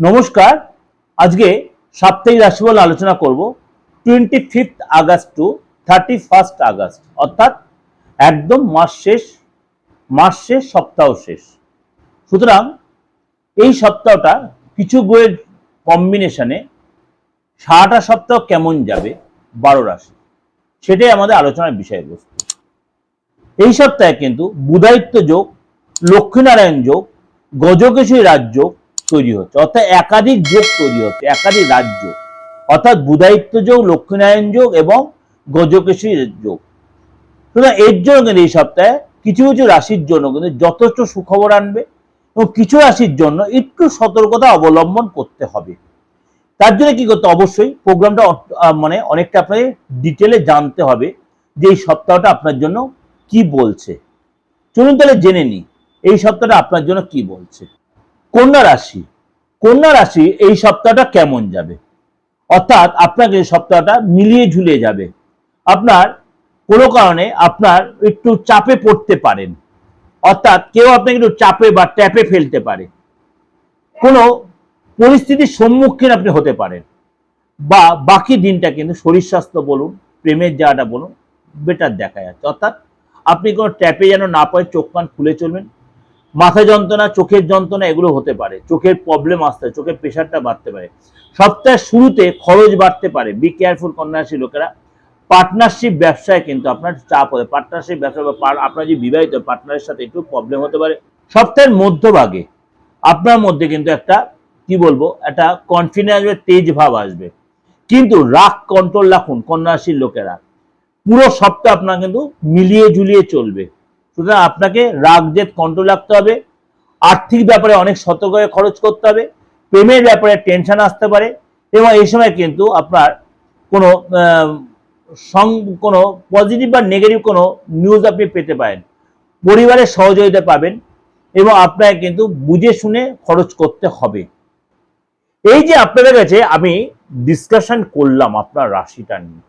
নমস্কার। আজকে সাপ্তাহিক রাশিফল আলোচনা করব। Twenty fifth August to thirty first August অর্থাৎ একদম মাস শেষ মাস শেষ, সপ্তাহ শেষ। সুতরাং এই সপ্তাহটা কিছু বইয়ের কম্বিনেশনে সারাটা সপ্তাহ কেমন যাবে? বারো রাশি। সেটাই আমাদের আলোচনার বিষয়বস্তু। এই সপ্তাহে কিন্তু বুধায়িত্ব যোগ, লক্ষ্মীনারায়ণ যোগ গজকেশী রাজ্য তৈরি হচ্ছে, অর্থাৎ একাধিক যোগ তৈরি হচ্ছে, একাধিক রাজ্য। অর্থাৎ বুধায়িত্ব যোগ, লক্ষ্মীনারায়ণ যোগ এবং গজকেশরী যোগ। সুতরাং এর জন্য কিন্তু এই সপ্তাহে কিছু কিছু রাশির জন্য কিন্তু যথেষ্ট সুখবর আনবে এবং কিছু রাশির জন্য একটু সতর্কতা অবলম্বন করতে হবে। তার জন্য কি করতে অবশ্যই প্রোগ্রামটা মানে অনেকটা আপনাকে ডিটেলে জানতে হবে যে এই সপ্তাহটা আপনার জন্য কি বলছে। চলুন তাহলে জেনে নিই, এই সপ্তাহটা আপনার জন্য কি বলছে। কন্যা রাশি কন্যা রাশি এই সপ্তাহটা কেমন যাবে? অর্থাৎ আপনাকে এই সপ্তাহটা মিলিয়ে ঝুলিয়ে যাবে। আপনার কোনো কারণে আপনার একটু চাপে পড়তে পারেন। অর্থাৎ কেউ আপনাকে একটু চাপে বা ট্যাপে ফেলতে পারে। কোনো পরিস্থিতির সম্মুখীন আপনি হতে পারেন। বা বাকি দিনটা কিন্তু শরীর স্বাস্থ্য বলুন, প্রেমের জায়গাটা বলুন বেটার দেখা যাচ্ছে। অর্থাৎ আপনি কোনো ট্যাপে যেন না পায় চোখ কান খুলে চলবেন। মাথা যন্ত্রণা, চোখের যন্ত্রণা এগুলো হতে পারে। চোখের প্রবলেম আসতে পারে, চোখের প্রেশারটা বাড়তে পারে। সপ্তাহের শুরুতে খরচ বাড়তে পারে। বি কেয়ারফুল কন্যারাশি লোকেরা। পার্টনারশিপ ব্যবসায় কিন্তু আপনার চাপ হবে। পার্টনারশিপ ব্যবসা বা আপনার যে বিবাহিত পার্টনারের সাথে একটু প্রবলেম হতে পারে। সপ্তাহের মধ্যভাগে আপনার মধ্যে কিন্তু একটা, কি বলব, একটা কনফিডেন্স তেজ ভাব আসবে। কিন্তু রাগ কন্ট্রোল রাখুন কন্যা রাশির লোকেরা। পুরো সপ্তাহ আপনার কিন্তু মিলিয়ে জুলিয়ে চলবে। সুতরাং আপনাকে রাগ, জেদ কন্ট্রোল রাখতে হবে। আর্থিক ব্যাপারে অনেক সতর্ক হয়ে খরচ করতে হবে। প্রেমের ব্যাপারে টেনশন আসতে পারে এবং এই সময় কিন্তু আপনার কোনো কোনো পজিটিভ বা নেগেটিভ কোনো নিউজ আপনি পেতে পারেন। পরিবারের সহযোগিতা পাবেন এবং আপনাকে কিন্তু বুঝে শুনে খরচ করতে হবে। এই যে আপনাদের কাছে আমি ডিসকাশন করলাম আপনার রাশিটা নিয়ে।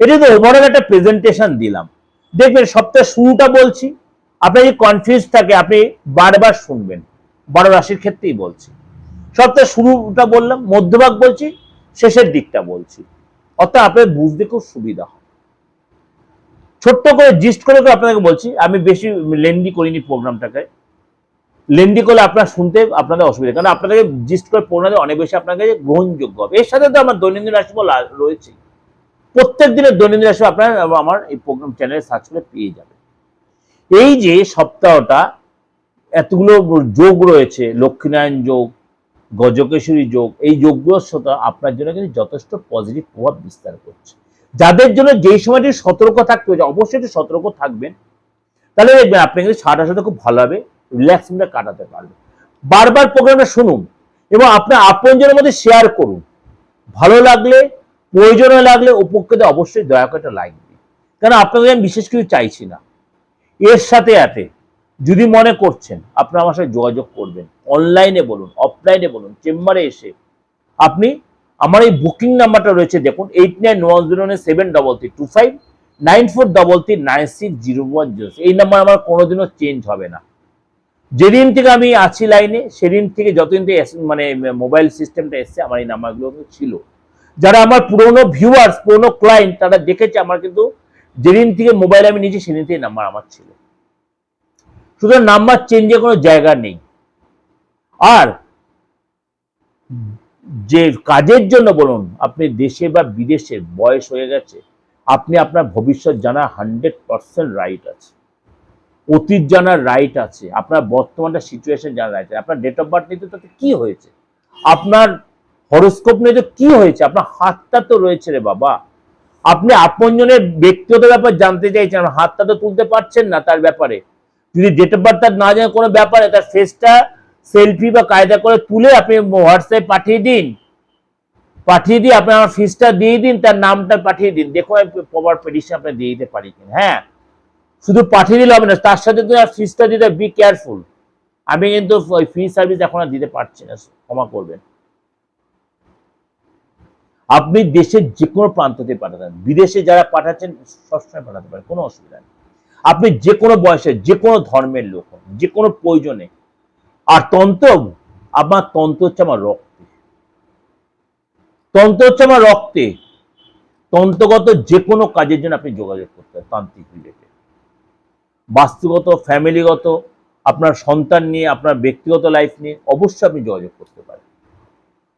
এটা তো ওভারঅল একটা প্রেজেন্টেশন দিলাম। দেখবেন সপ্তাহের শুরুটা বলছি। আপনার যদি কনফিউজ থাকে, আপনি বারবার শুনবেন। বারো রাশির ক্ষেত্রেই বলছি। সপ্তাহের শুরুটা বললাম, মধ্যভাগ বলছি, শেষের দিকটা বলছি। অর্থাৎ আপনার বুঝতে খুব সুবিধা হয় ছোট্ট করে জিস্ট করে করে আপনাদেরকে বলছি, আমি বেশি লেন্দি করিনি প্রোগ্রামটাকে লেন্দি করলে আপনার শুনতে আপনাদের অসুবিধা কারণ আপনাদেরকে জিস্ট করে পড়াতে অনেক বেশি আপনার কাছে গ্রহণযোগ্য হবে। এর সাথে তো আমার দৈনন্দিন রাশিফল রয়েছে। প্রত্যেক দিনের দৈনন্দিন রাশি আপনার, আমার এই প্রোগ্রাম চ্যানেলে সার্চ করে পেয়ে যাবেন। এই যে সপ্তাহটা, এতগুলো যোগ রয়েছে, লক্ষ্মীনারায়ণ যোগ গজকেশ্বরী যোগ, এই যোগগুলোর সাথে আপনার জন্য কিন্তু যথেষ্ট পজিটিভ প্রভাব বিস্তার করছে। যাদের জন্য যেই সময়টি সতর্ক থাকতে হচ্ছে অবশ্যই একটু সতর্ক থাকবেন। তাহলে দেখবেন আপনি কিন্তু সারাটার সাথে খুব ভালোভাবে রিল্যাক্স মুডে কাটাতে পারবেন। বারবার প্রোগ্রামটা শুনুন এবং আপনার আপনজনের মধ্যে শেয়ার করুন। ভালো লাগলে প্রয়োজনে লাগলে, উপকৃত অবশ্যই দয়া করে একটা লাইক দিন। কারণ আপনাদের আমি বিশেষ কিছু চাইছি না। এর সাথে সাথে যদি মনে করছেন আপনারা আমার সাথে যোগাযোগ করবেন অনলাইনে বলুন অফলাইনে বলুন, চেম্বারে এসে আপনি আমার এই বুকিং নাম্বারটা রয়েছে, দেখুন eight nine one zero nine seven double three two five nine four double three nine six zero one zero এই নাম্বার আমার কোনোদিনও চেঞ্জ হবে না। যেদিন থেকে আমি আছি লাইনে সেদিন থেকে যতদিন থেকে মানে মোবাইল সিস্টেমটা এসছে, আমার এই নাম্বারগুলো ছিল। যারা আমার পুরনো ভিউয়ার্স পুরনো ক্লায়েন্ট তারা দেখেছে, আমার কিন্তু যেদিন থেকে মোবাইল আমি নিয়েছি, সেদিন থেকে নাম্বার আমার ছিল। সুতরাং নাম্বার চেঞ্জের কোনো জায়গা নেই। আর যে কাজের জন্য বলুন, আপনি দেশে বা বিদেশে বয়স হয়ে গেছে, আপনি আপনার ভবিষ্যৎ জানার হান্ড্রেড পার্সেন্ট রাইট আছে। অতীত জানার রাইট আছে। আপনার বর্তমানটা সিচুয়েশন জানার রাইট আছে। আপনার ডেট অফ বার্থ নিতে তাতে কি হয়েছে? আপনার হরস্কোপ নিয়ে তো কি হয়েছে? আপনার হাতটা তো রয়েছে রে বাবা। আপনি আপনজনের ব্যক্তিগত ব্যাপার জানতে চাইছেন হাতটা তো তুলতে পারছেন না তার ব্যাপারে। যদি ডেট অফ বার্থ তার না জানে কোনো ব্যাপারে তার ফেসটা সেলফি বা কায়দা করে তুলে আপনি হোয়াটসঅ্যাপে পাঠিয়ে দিন। পাঠিয়ে দিয়ে আপনি আমার ফিসটা দিয়ে দিন, তার নামটা পাঠিয়ে দিন। দেখো আমি প্রপার পেডিশন আপনি দিয়ে দিতে পারি কিনা। হ্যাঁ শুধু পাঠিয়ে দিলে হবে না, তার সাথে তো ফিসটা দিতে বি কেয়ারফুল আমি কিন্তু ফি সার্ভিস এখন আর দিতে পারছি না, ক্ষমা করবেন। আপনি দেশের যে কোনো প্রান্ততে পাঠাতেন বিদেশে যারা পাঠাচ্ছেন সবসময় পাঠাতে পারেন কোনো অসুবিধা নেই। আপনি যে কোনো বয়সে যে কোনো ধর্মের লোক হন যে কোনো প্রয়োজনে, আর তন্ত্র আমার তন্ত্র হচ্ছে আমার রক্তে। তন্ত্র হচ্ছে আমার রক্তে। তন্ত্রগত যে কোনো কাজের জন্য আপনি যোগাযোগ করতে পারেন, তান্ত্রিক রিলেটেড বাস্তুগত ফ্যামিলিগত আপনার সন্তান নিয়ে, আপনার ব্যক্তিগত লাইফ নিয়ে, অবশ্যই আপনি যোগাযোগ করতে পারেন।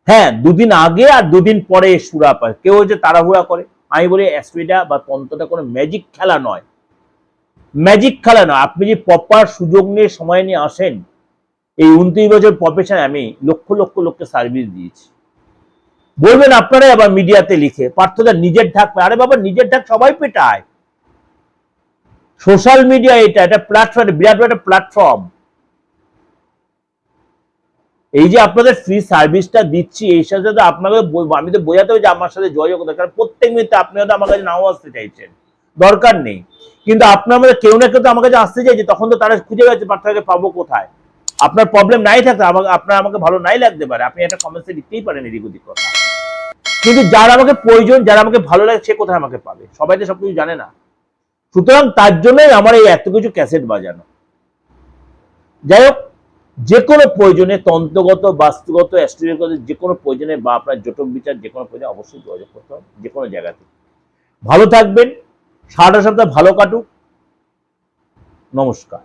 হ্যাঁ দুদিন আগে আর দুদিন পরে সুরা পায় কেউ হচ্ছে তাড়াহুড়া করে। আমি বলি অ্যাস্ট্রিটা বা তন্ত্রটা কোনো ম্যাজিক খেলা নয়। ম্যাজিক খেলা নয়। আপনি যে প্রপার সুযোগ নিয়ে সময় নিয়ে আসেন, এই উনত্রিশ বছর প্রফেশনে আমি লক্ষ লক্ষ লোককে সার্ভিস দিয়েছি। বলবেন, আপনারাই আবার মিডিয়াতে লিখে। পার্থদা নিজের ঢাক আরে বাবা, নিজের ঢাক সবাই পেটায়। সোশ্যাল মিডিয়া এটা একটা প্ল্যাটফর্ম বিরাট বড় একটা প্ল্যাটফর্ম এই যে আপনাদের ফ্রি সার্ভিসটা দিচ্ছি, এই সাথে তো আপনাকে আমি তো বোঝাতে হবে যে আমার সাথে যোগাযোগ করতে কারণ প্রত্যেক মিনিটে আপনি হয়তো আমার কাছে নাও আসতে চাইছেন। দরকার নেই। কিন্তু আপনার মধ্যে কেউ না কেউ তো আমার কাছে আসতে চাইছে, তখন তো তারা খুঁজে গেছে পার্থকে পাবো কোথায়? আপনার প্রবলেম নাই থাকতে, আমাকে, আপনার আমাকে ভালো নাই লাগতে পারে। আপনি একটা কমেন্টসে লিখতেই পারেন এদিক ওদিক কথা। কিন্তু যার আমাকে প্রয়োজন, যারা আমাকে ভালো লাগে, সে কোথায় আমাকে পাবে? সবাই তো সবকিছু জানে না। সুতরাং তার জন্যই আমার এই এত কিছু ক্যাসেট বাজানো। যাই হোক যে কোনো প্রয়োজনে তন্ত্রগত, বাস্তুগত, অ্যাস্ট্রোলজিগত যে কোনো প্রয়োজনে বা আপনার জটক বিচার যে কোনো প্রয়োজনে অবশ্যই যোগাযোগ করতে হবে যে কোনো জায়গাতে। ভালো থাকবেন, সারাটা সপ্তাহ ভালো কাটুক। নমস্কার।